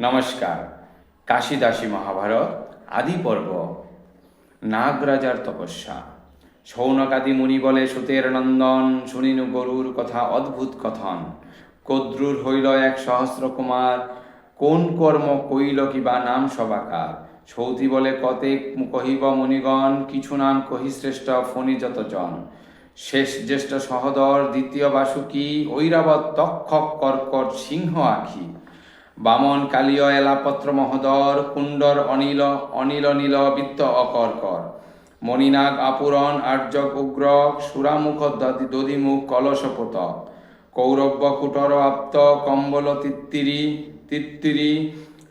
নমস্কার। কাশিদাসী মহাভারত, আদি পর্ব, নাগরাজার তপস্যা। সৌনকাদি মুনি বলে, সুতের নন্দন, শুনিনু গরুর কথা, অদ্ভুত কথন। কদ্রুর হইল এক সহস্র কুমার, কোন কর্ম কইল কিবা নাম সবাকার? সৌতি বলে কতে কহিব মুনিগণ, কিছু নাম কহি শ্রেষ্ঠ ফণি যতজন। শেষ জ্যেষ্ঠ সহদর, দ্বিতীয় বাসুকি, ঐরাবত তক্ষক কর্কট সিংহ আখি। বামন কালীয় এলাপত্র মহোদর, কুণ্ডর অনিল অনিল নীল বিত্ত অকর্কর মণিনাগ আপুরণ আর্য উগ্র, সুরামুখ দধিমুখ কলসপত কৌরব্য কুটর আপ্ত, কম্বল তিত্তিরি তিত্তিরি,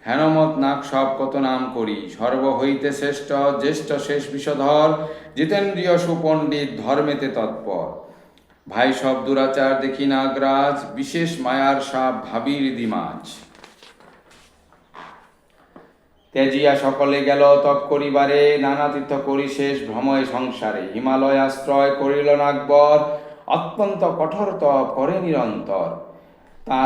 হেনমত নাক সব কত নাম করি। সর্ব হইতে শ্রেষ্ঠ, জ্যেষ্ঠ শেষ বিষধর, জিতেন্দ্রীয় সুপণ্ডিত ধর্মেতে তৎপর। ভাই সব দুরাচার দেখি নাগরাজ, বিশেষ মায়ার সাপ ভাবির দিমাজ। তেজিয়া সকলে গেল তপ করিবারে, নানা তীর্থ করি শেষ ভ্রময় সংসারে। হিমালয় আশ্রয় করিল নাগবর, অত্যন্ত কঠোর তপ করে নিরন্তর। তা,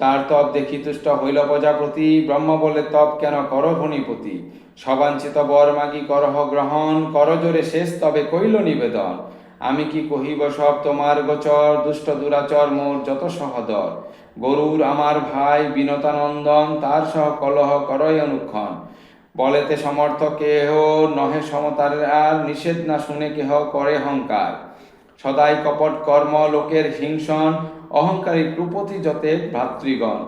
তার তপ দেখি তুষ্ট হইল প্রজাপতি, ব্রহ্ম বলে তপ কেন কর ফণিপতি সবাঞ্ছিত বর মাগি করহ গ্রহণ করজোরে শেষ তবে কইল নিবেদন। আমি কি কহিব সব তোমার গোচর, দুষ্ট দুরাচর মোর যত সহদর? গরুর আমার ভাই বিনতানন্দন তার সহ কলহ করয় অনুক্ষণ। বলেতে সমর্থ কেহ নহে সমতার আর নিষেধ না শুনে কেহ করে হংকার। সদাই কপট কর্ম লোকের হিংসন, অহংকারী কৃপতি যতে ভ্রাতৃগণ।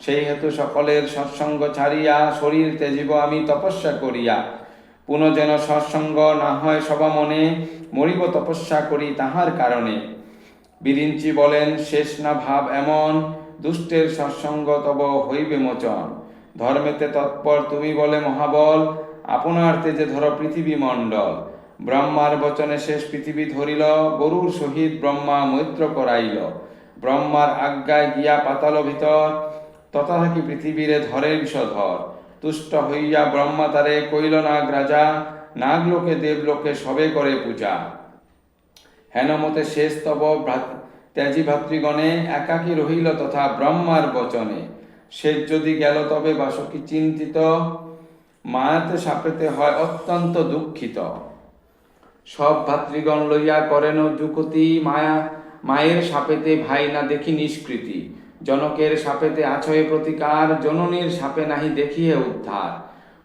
সেই হেতু সকলের সৎসঙ্গ ছাড়িয়া শরীর তেজিব আমি তপস্যা করিয়া। পুনঃ যেন সৎসঙ্গ না হয় সবা মনে, মরিব তপস্যা করি তাহার কারণে। বিরিঞ্চি বলেন, শেষ না ভাব এমন দুষ্টের সৎসঙ্গ তব হইবে মোচন। ধর্মেতে তৎপর তুমি বলে মহাবল, আপনার তেজে ধর পৃথিবী মণ্ডল। ব্রহ্মার বচনে শেষ পৃথিবী ধরিল, গরুর সহিত ব্রহ্মা মৈত্র করাইল। ব্রহ্মার আজ্ঞায় গিয়া পাতাল ভিতর তথা থাকি পৃথিবীরে ধরে বিষধর তুষ্ট হইয়া ব্রহ্মা তারে কইল, নাগ রাজা, নাগলোকে দেবলোকে সবে করে পূজা। হেনমতে শেষ তব ত্যাজি ভাতৃগণে একাকী রহিল তথা ব্রহ্মার বচনে। শেষ যদি গেল তবে বাসকি চিন্তিত, মায়াতে সাপেতে হয় অত্যন্ত দুঃখিত। সব ভাতৃগণ লইয়া করেন যুকতি, মায়া, মায়ের সাপেতে ভাই না দেখি নিষ্কৃতি। জনকের সাপেতে আছয়ে প্রতিকার, জননীর সাপে নাহি দেখিয়ে উদ্ধার।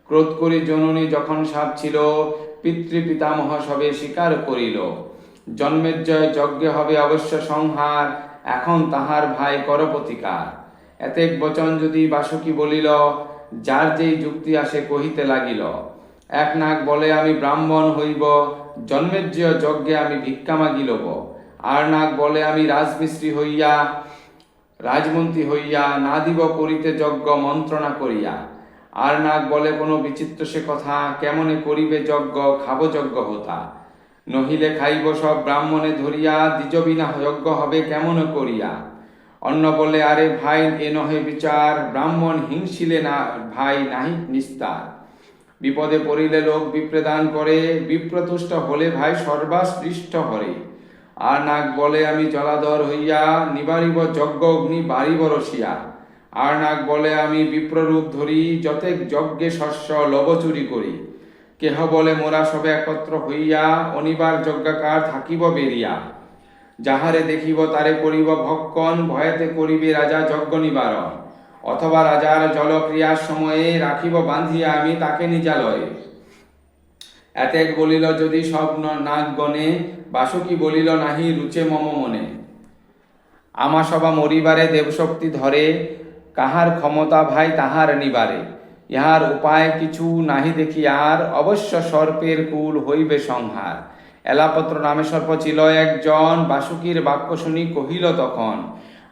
ক্রোধ করি জননী যখন সাপ ছিল, পিতৃ পিতামহ সবে স্বীকার করিল। জন্মের জয় যজ্ঞে হবে অবশ্য সংহার, এখন তাহার ভাই কর প্রতিকার। এতেক বচন যদি বাসুকি বলিল, যার যেই যুক্তি আসে কহিতে লাগিল, এক নাক বলে আমি ব্রাহ্মণ হইব, জন্মের জয় যজ্ঞে আমি ভিক্ষা মাগিলব। আর নাক বলে আমি রাজমিস্ত্রি হইয়া, রাজমন্ত্রী হইয়া, না দিব করিতে যজ্ঞ মন্ত্রণা করিয়া। আর নাক বলে কোনো বিচিত্র সে কথা, কেমনে করিবে যজ্ঞ, খাব যজ্ঞ হতা। নহিলে খাইব সব ব্রাহ্মণে ধরিয়া দ্বিজ বিনা যজ্ঞ হবে কেমন করিয়া? অন্য বলে, আরে ভাই, এ নহে বিচার, ব্রাহ্মণ হিংসিলে না, ভাই নাহি নিস্তার। বিপদে পড়িলে লোক বিপ্রদান করে, বিপ্রতুষ্ট হলে ভাই সর্বাসৃষ্ট হরে। আর নাক বলে, আমি জলাধর হইয়া, নিবারিব যজ্ঞ অগ্নি বাড়িব রসিয়া। আর নাক বলে, আমি বিপ্ররূপ ধরি, যতেক যজ্ঞে শস্য লব চুরি করি। কেহ বলে, মোরা সবে একত্র হইয়া অনিবার যজ্ঞাকার থাকিব বেরিয়া। যাহারে দেখিব তারে করিব ভক্ষণ, ভয়েতে করিবে রাজা যজ্ঞ নিবারণ। অথবা রাজার জলক্রিয়ার সময়ে রাখিব বান্ধিয়া আমি তাকে নিজালয়ে। এতেক বলিল, যদি সব ন- নাগ গণে বাসুকি বলিল নাহি রুচে মম মনে। আমা সবা মরিবারে দেবশক্তি ধরে, কাহার ক্ষমতা ভাই তাহার নিবারে। ইহার উপায় কিছু নাহি দেখি, আর অবশ্য সর্পের কুল হইবে সংহার। এলাপত্র নামে সর্প ছিল একজন, বাসুকির বাক্য শুনি কহিল তখন,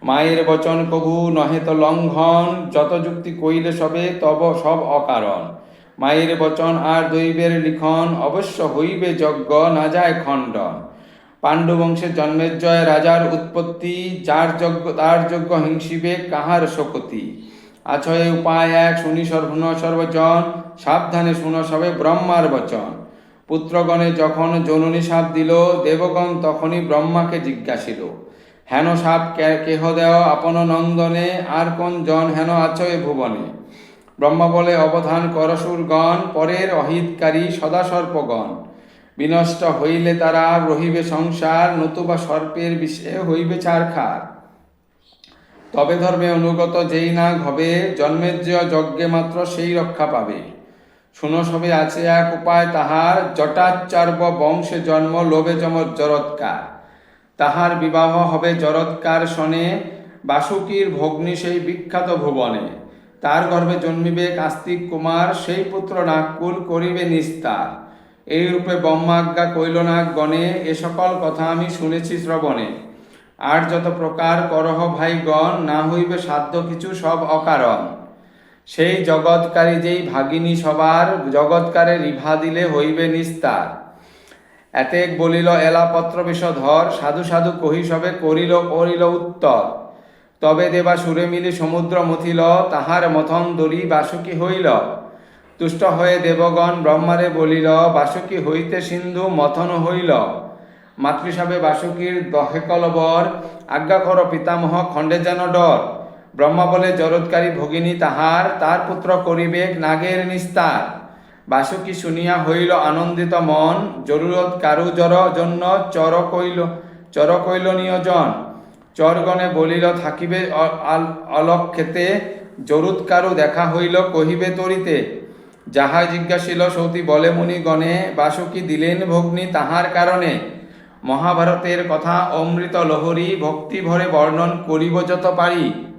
মায়ের বচন কভু নহে তো লঙ্ঘন, যত যুক্তি কইলে সবে, তব সব অকারণ। মায়ের বচন আর দৈবের লিখন, অবশ্য হইবে যজ্ঞ, না যায় খণ্ডন। পাণ্ডু বংশের জন্মের জয় রাজার উৎপত্তি, যার যজ্ঞ, তার যজ্ঞ হিংসিবে কাহার শকতি? আছয় উপায় এক, শুনি সর্বন সর্বজন, সাবধানে শুনো সবে ব্রহ্মার বচন। পুত্রগণে যখন জননী সাপ দিল, দেবগণ তখনই ব্রহ্মাকে জিজ্ঞাসিল, হেন সাপ কেহ দেও আপন নন্দনে, আর কোন জন হেন আছয় ভুবনে? ব্রহ্মা বলে, অবধান করসুরগণ পরের অহিতকারী সদাসর্পগণ। বিনষ্ট হইলে তারা রহিবে সংসার, নতুবা সর্পের বিষে হইবে ছারখার তবে ধর্মে অনুগত যেই না হবে, জন্মের যে যজ্ঞে মাত্র সেই রক্ষা পাবে। শুনো সবে আছে এক উপায় তাহার জটাচার্ব বংশে জন্ম, লোভে জমর জরৎকার। তাহার বিবাহ হবে জরৎকার শনে, বাসুকীর ভগ্নী সেই বিখ্যাত ভুবনে। তার গর্ভে জন্মিবে কাস্তিক কুমার, সেই পুত্র নাগকুল করিবে নিস্তার। এই রূপে ব্রহ্মাজ্ঞা কৈলনাগ গণে এ সকল কথা আমি শুনেছি শ্রবণে। আর যত প্রকার করহ ভাইগণ, না হইবে সাধ্য কিছু, সব অকারণ। সেই জগৎকারী যেই ভাগিনী সবার, জগৎকারে রিভা দিলে হইবে নিস্তার। এতেক বলিল এলাপত্র বিষধর সাধু সাধু কহি সবে করিল করিল উত্তর। তবে দেবা সুরে মিলি সমুদ্র মথিল, তাহার মথন দরি বাসুকি হইল। তুষ্ট হয়ে দেবগণ ব্রহ্মারে বলিল, বাসুকি হইতে সিন্ধু মথন হইল। মাতৃসাবে বাসুকীর দহেকল বর আজ্ঞা কর পিতামহ খণ্ডে যেন ডর ব্রহ্মা বলে জরৎকারী ভগিনী তাহার তার পুত্র করিবে নাগের নিস্তার বাসুকি শুনিয়া হইল আনন্দিত মন জরুরত কারু জর জন্য চর কইল চর কইল নিয়োজন চরগণে বলিল, থাকিবে অলক্ষেতে জরুত কারু দেখা হইল কহিবে তরিতে যাহা জিজ্ঞাসিল সৌতি বলে মুনিগণে, বাসুকি দিলেন ভগ্নী তাহার কারণে মহাভারতের কথা অমৃত লহরী ভক্তি ভরে বর্ণন করিব যত পারি।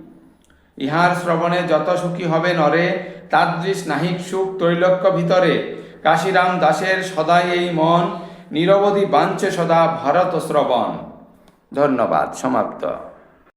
ইহার শ্রবণে যত সুখী হবে নরে, তাদৃশ নাহিক সুখ তৈলক্য ভিতরে। কাশীরাম দাসের সদাই এই মন, নিরবধি বাঞ্ছে সদা ভারত শ্রবণ। ধন্যবাদ, সমাপ্ত।